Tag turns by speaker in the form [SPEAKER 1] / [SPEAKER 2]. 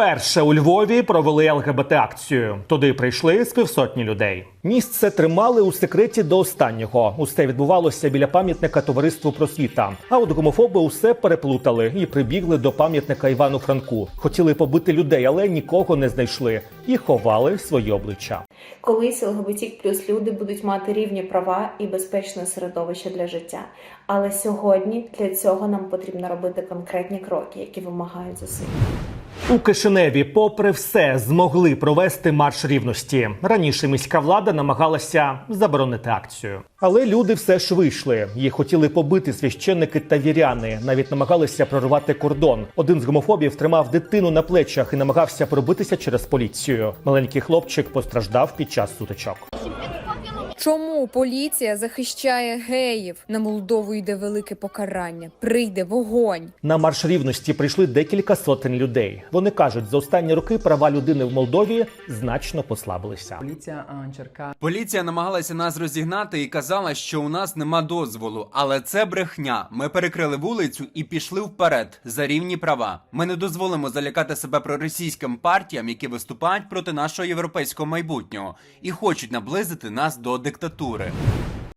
[SPEAKER 1] Вперше у Львові провели ЛГБТ-акцію. Туди прийшли з півсотні людей. Місце тримали у секреті до останнього. Усе відбувалося біля пам'ятника товариству просвіта. А от гомофоби усе переплутали і прибігли до пам'ятника Івану Франку. Хотіли побити людей, але нікого не знайшли і ховали свої обличчя.
[SPEAKER 2] Колись ЛГБТ плюс люди будуть мати рівні права і безпечне середовище для життя. Але сьогодні для цього нам потрібно робити конкретні кроки, які вимагають зусиль.
[SPEAKER 1] У Кишиневі, попри все, змогли провести марш рівності. Раніше міська влада намагалася заборонити акцію. Але люди все ж вийшли. Їх хотіли побити священники та віряни. Навіть намагалися прорвати кордон. Один з гомофобів тримав дитину на плечах і намагався пробитися через поліцію. Маленький хлопчик постраждав під час сутичок.
[SPEAKER 3] Чому поліція захищає геїв? На Молдову йде велике покарання. Прийде вогонь.
[SPEAKER 1] На марш рівності прийшли декілька сотень людей. Вони кажуть, за останні роки права людини в Молдові значно послабилися.
[SPEAKER 4] Поліція а,
[SPEAKER 5] Поліція намагалася нас розігнати і казала, що у нас нема дозволу, але це брехня. Ми перекрили вулицю і пішли вперед за рівні права. Ми не дозволимо залякати себе проросійським партіям, які виступають проти нашого європейського майбутнього і хочуть наблизити нас до диктатури.